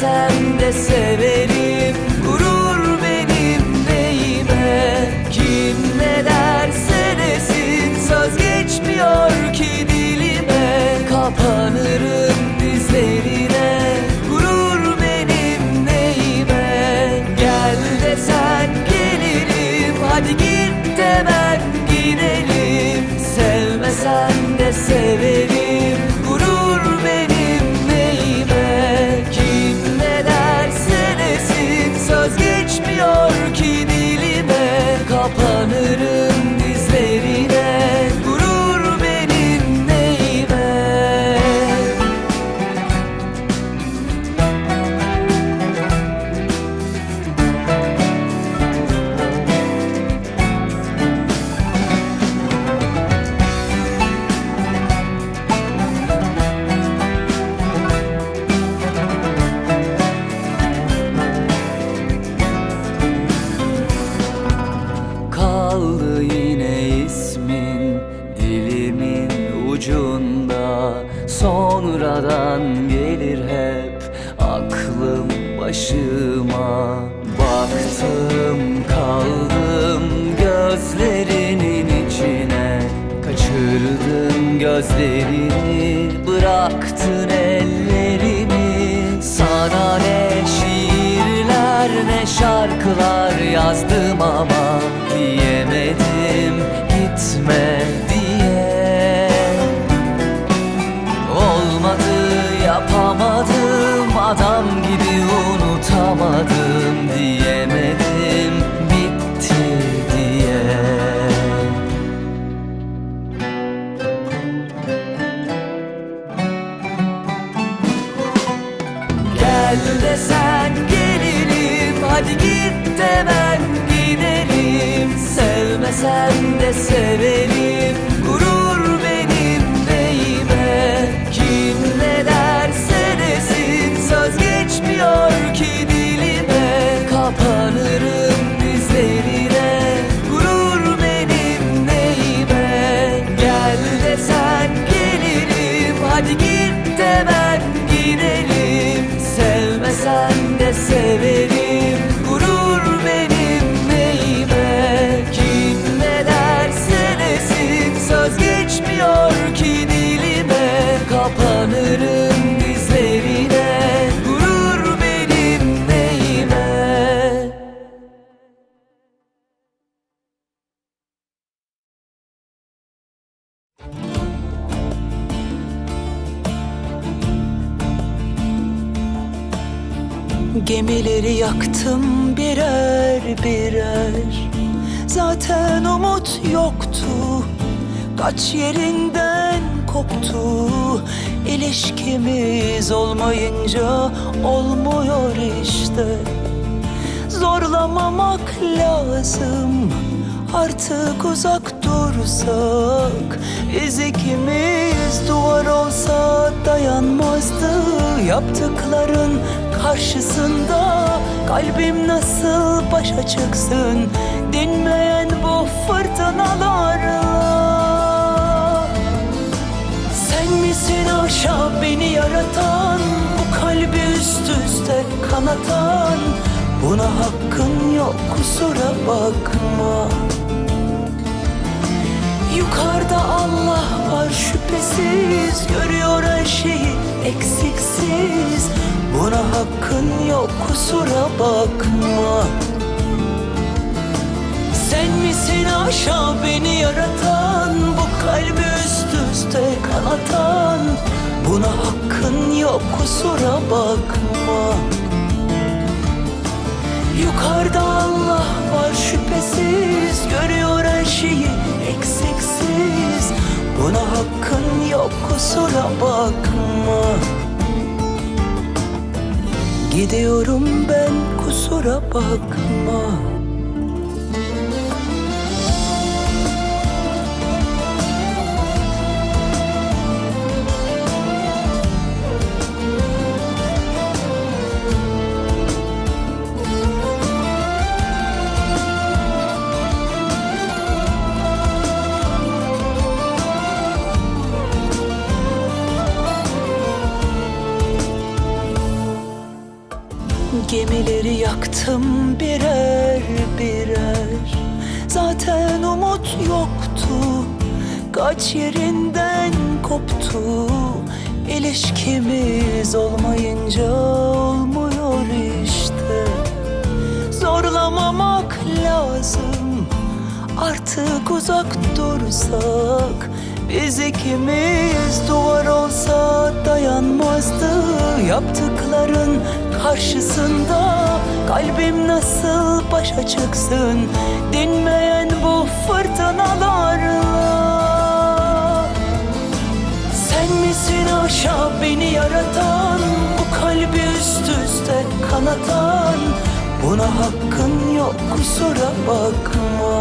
Sevmesen de severim. Gurur benim neyime? Kim ne derse desin Söz geçmiyor ki dilime. Kapanırım dizlerine. Gurur benim neyime? Gel desen gelirim. Hadi git de ben gidelim. Sevmesen de severim Kaldı yine ismin dilimin ucunda. Sonradan gelir hep aklım başıma. Baktım kaldım gözlerinin içine. Kaçırdım gözlerini bıraktın ellerimi. Sana ne şiirler ne şarkılar yazdım ama Diyemedim gitme diye. Olmadı yapamadım adam gibi unutamadım Diyemedim bitti diye. Gel desen gelirim Hadi git de ben gidelim Sevmesen de severim Kapanırım dizlerine Gurur benim neyime. Gemileri yaktım birer birer. Zaten umut yoktu. Kaç yerinden koptu. İlişkimiz olmayınca olmuyor işte. Zorlamamak lazım. Artık uzak dursak Biz ikimiz duvar olsa dayanmazdı. Yaptıkların karşısında Kalbim nasıl başa çıksın? Dinmeyen aşağı beni yaratan Bu kalbi üst üste kanatan. Buna hakkın yok kusura bakma. Yukarıda Allah var şüphesiz. Görüyor her şeyi eksiksiz. Buna hakkın yok kusura bakma. Sen misin aşağı beni yaratan? Bu kalbi üste kanatan Buna hakkın yok kusura bakma. Yukarıda Allah var şüphesiz Görüyor her şeyi eksiksiz. Buna hakkın yok kusura bakma. Gidiyorum ben kusura bakma Gemileri yaktım birer birer. Zaten umut yoktu Kaç yerinden koptu. İlişkimiz olmayınca olmuyor işte. Zorlamamak lazım Artık uzak dursak Biz ikimiz duvar olsa dayanmazdı Yaptıkların karşısında. Kalbim nasıl başa çıksın Dinmeyen bu fırtınalarla sen misin aşağı beni yaratan Bu kalbi üst üste kanatan? Buna hakkın yok kusura bakma